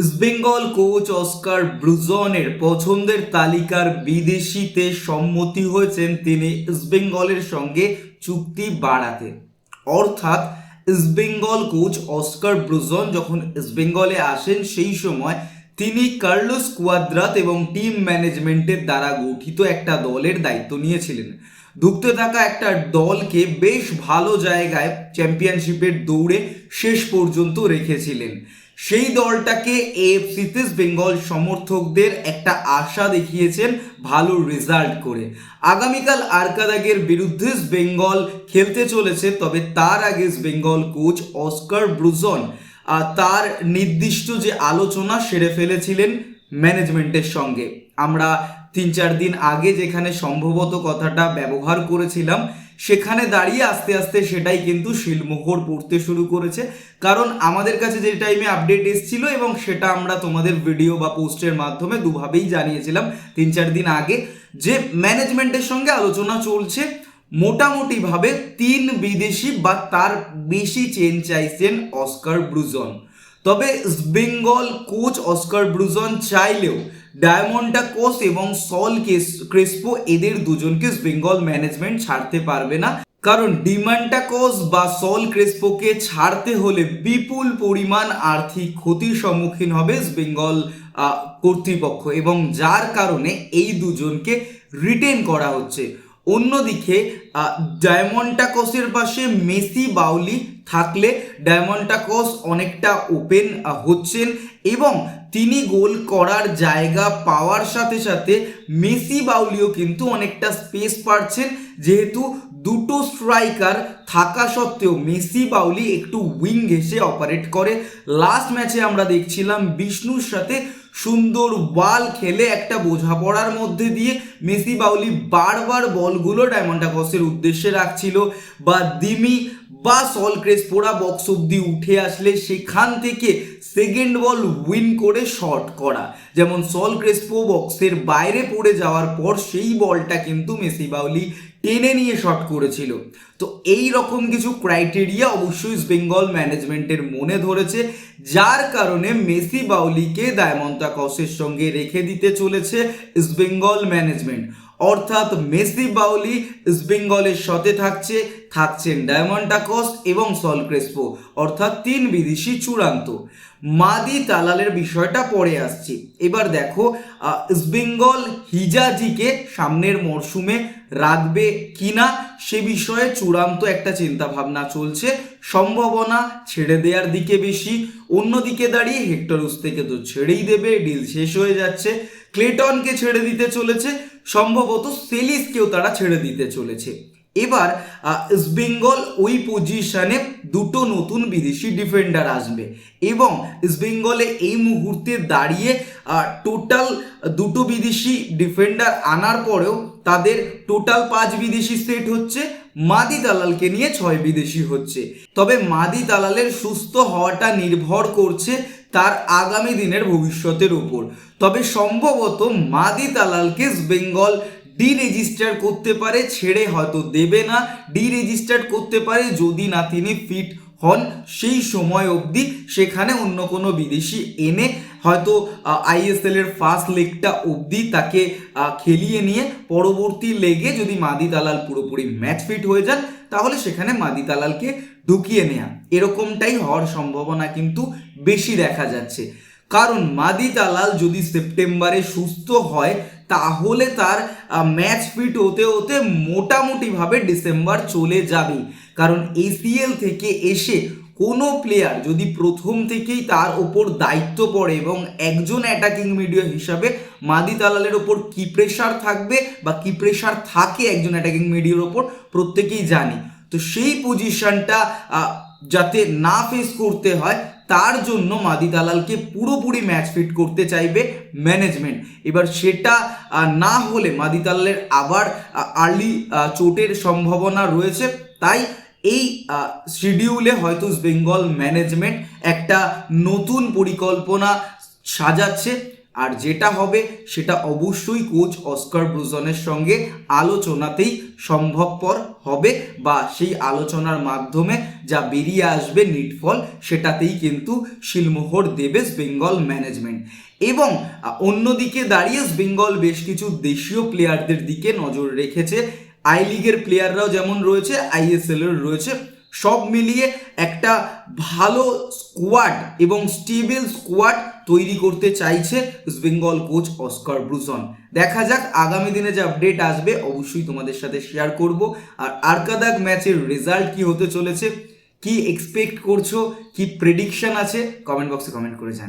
East Bengal coach Oscar ব্রুজনের পছন্দের তালিকার বিদেশিতে সম্মতি হয়েছেন তিনি ইস্টবেঙ্গলের সঙ্গে চুক্তি বাড়াতে। অর্থাৎ ইস্টবেঙ্গল কোচ অস্কার ব্রুজন যখন ইস্টবেঙ্গলে আসেন, সেই সময় তিনি কার্লোস কুয়াদ্রাত এবং টিম ম্যানেজমেন্টের দ্বারা গঠিত একটা দলের দায়িত্ব নিয়েছিলেন। ধুঁকতে থাকা একটা দলকে বেশ ভালো জায়গায় চ্যাম্পিয়নশিপের দৌড়ে শেষ পর্যন্ত রেখেছিলেন। সেই দলটাকে এএফসিতে বেঙ্গল সমর্থকদের একটা আশা দেখিয়েছেন ভালো রেজাল্ট করে। আগামীকাল আরকাদাগের বিরুদ্ধে বেঙ্গল খেলতে চলেছে, তবে তার আগে বেঙ্গল কোচ অস্কার ব্রুজন তার নির্দিষ্ট যে আলোচনা সেরে ফেলেছিলেন ম্যানেজমেন্টের সঙ্গে। আমরা তিন চার দিন আগে যেখানে সম্ভবত কথাটা ব্যবহার করেছিলাম সেখানে দাঁড়িয়ে আস্তে আস্তে সেটাই কিন্তু শিলমোহর পড়তে শুরু করেছে। কারণ আমাদের কাছে যে টাইমে আপডেট এসেছিল এবং সেটা আমরা তোমাদের ভিডিও বা পোস্টের মাধ্যমে দুভাবেই জানিয়েছিলাম তিন চার দিন আগে, যে ম্যানেজমেন্টের সঙ্গে আলোচনা চলছে মোটামুটিভাবে তিন বিদেশি বা তার বেশি চেন চাইছেন অস্কার ব্রুজন তবে বেঙ্গল কোচ অস্কার ব্রুজন চাইলেও ডায়মন্ডা কোস এবং সল ক্রেসপো এদের দুজনকে বেঙ্গল ম্যানেজমেন্ট ছাড়তে পারবে না। কারণ ডিমান্ডা কোস বা সল ক্রেসপোকে ছাড়তে হলে বিপুল পরিমাণ আর্থিক ক্ষতির সম্মুখীন হবে বেঙ্গল কর্তৃপক্ষ এবং যার কারণে এই দুজনকে রিটেন করা হচ্ছে। অন্যদিকে ডায়মন্টাকসের পাশে মেসি বাউলি থাকলে ডায়মন্ডাকস অনেকটা ওপেন হচ্ছেন এবং তিনি গোল করার জায়গা পাওয়ার সাথে সাথে মেসি বাউলিও কিন্তু অনেকটা স্পেস পাচ্ছেন। যেহেতু দুটো স্ট্রাইকার থাকা সত্ত্বেও মেসি বাউলি একটু উইং ঘেসে অপারেট করে। লাস্ট ম্যাচে আমরা দেখছিলাম বিষ্ণুর সাথে সুন্দর ওয়াল খেলে একটা বোঝাপড়ার মধ্যে দিয়ে মেসি বাউলি বারবার বলগুলো ডায়মন্ডাকসের উদ্দেশ্যে রাখছিল। বা দিমি বা সল ক্রেস ক্রেসপোরা বক্স অব্দি উঠে আসলে সেখান থেকে সেকেন্ড বল উইন করে শট করা। যেমন সল ক্রেসপো বক্সের বাইরে পড়ে যাওয়ার পর সেই বলটা কিন্তু মেসি বাউলি টেনে নিয়ে শট করেছিল। তো এই রকম কিছু ক্রাইটেরিয়া অবশ্যই বেঙ্গল ম্যানেজমেন্টের মনে ধরেছে, যার কারণে মেসি বাউলিকে দায়মন্তা কসের সঙ্গে রেখে দিতে চলেছে ইস্টবেঙ্গল ম্যানেজমেন্ট অর্থাৎ মেসি বাউলি ইস্টবেঙ্গলের সাথে থাকছে, থাকছেন ডায়মন্ডাকস এবং সল ক্রেসপো অর্থাৎ তিন বিদেশি চূড়ান্ত। মাদি তালালের বিষয়টা পরে আসছি। এবার দেখো ইস্টবেঙ্গল হিজাজিকে সামনের মরশুমে রাখবে কিনা সে বিষয়ে চূড়ান্ত একটা চিন্তা ভাবনা চলছে। সম্ভাবনা ছেড়ে দেওয়ার দিকে বেশি। অন্যদিকে দাঁড়িয়ে হেক্টরুস থেকে তো ছেড়েই দেবে, ডিল শেষ হয়ে যাচ্ছে। ক্লেটনকে ছেড়ে দিতে চলেছে, সম্ভবত সেলিসকেও তারা ছেড়ে দিতে চলেছে। এবার ইস্টবেঙ্গল ওই পজিশনে দুটো নতুন বিদেশি ডিফেন্ডার আসবে এবং ইস্টবেঙ্গলে এই মুহূর্তে দাঁড়িয়ে টোটাল দুটো বিদেশি ডিফেন্ডার আনার পরেও তাদের টোটাল পাঁচ বিদেশি সেট হচ্ছে। মাদি দালালকে নিয়ে ছয় বিদেশি হচ্ছে। তবে মাদি দালালের সুস্থ হওয়াটা নির্ভর করছে তার আগামী দিনের ভবিষ্যতের উপর। তবে সম্ভবত মাদি দালালকে বেঙ্গল ডি রেজিস্টার করতে পারে, ছেড়ে হয়তো দেবে না। ডি রেজিস্টার করতে পারে যদি না তিনি ফিট হন, সেই সময় অবধি সেখানে অন্য কোনো বিদেশি এনে হয়তো আইএসএল এর ফার্স্ট লেগটা অবধি তাকে খেলিয়ে নিয়ে পরবর্তী লেগে যদি মাদি দালাল পুরোপুরি ম্যাচ ফিট হয়ে যান, তাহলে সেখানে মাদি দালালকে ঢুকিয়ে নেওয়া এরকমটাই হওয়ার সম্ভাবনা কিন্তু বেশি দেখা যাচ্ছে। কারণ মাদি দালাল যদি সেপ্টেম্বরে সুস্থ হয় তাহলে তার ম্যাচ ফিট হতে হতে মোটামুটিভাবে ডিসেম্বর চলে যাবে। কারণ এসিএল থেকে এসে কোনো প্লেয়ার যদি প্রথম থেকেই তার ওপর দায়িত্ব পড়ে এবং একজন অ্যাটাকিং মিডিয়া হিসাবে মাদি দালালের ওপর কি প্রেশার থাকবে বা কি প্রেশার থাকে একজন অ্যাটাকিং মিডিয়ার ওপর, প্রত্যেকেই জানি। তো সেই পজিশনটা যাতে না ফেস করতে হয় তার জন্য মাদি দালালকে পুরোপুরি ম্যাচ ফিট করতে চাইবে ম্যানেজমেন্ট এবার সেটা না হলে মাদি দালালের আবার আর্লি চোটের সম্ভাবনা রয়েছে। তাই এই শিডিউলে হয়তো বেঙ্গল ম্যানেজমেন্ট একটা নতুন পরিকল্পনা সাজাচ্ছে। আর যেটা হবে সেটা অবশ্যই কোচ অস্কার ব্রুজনের সঙ্গে আলোচনাতেই সম্ভবপর হবে বা সেই আলোচনার মাধ্যমে যা বেরিয়ে আসবে নিটফল সেটাতেই কিন্তু শিলমোহর দেবে বেঙ্গল ম্যানেজমেন্ট এবং অন্যদিকে দাঁড়িয়ে বেঙ্গল বেশ কিছু দেশীয় প্লেয়ারদের দিকে নজর রেখেছে। আই লিগের প্লেয়াররাও যেমন রয়েছে আইএসএল এর রয়েছে। সব মিলিয়ে একটা ভালো স্কোয়াড এবং স্টেবল স্কোয়াড তৈরি করতে চাইছে বেঙ্গল কোচ অস্কার ব্রুসন দেখা যাক, আগামী দিনে যে আপডেট আসবে, অবশ্যই তোমাদের সাথে শেয়ার করব। আর আরকাদাক ম্যাচের রেজাল্ট কি হতে চলেছে, কি এক্সপেক্ট করছ, কি প্রেডিকশন আছে কমেন্ট বক্সে কমেন্ট করে জানি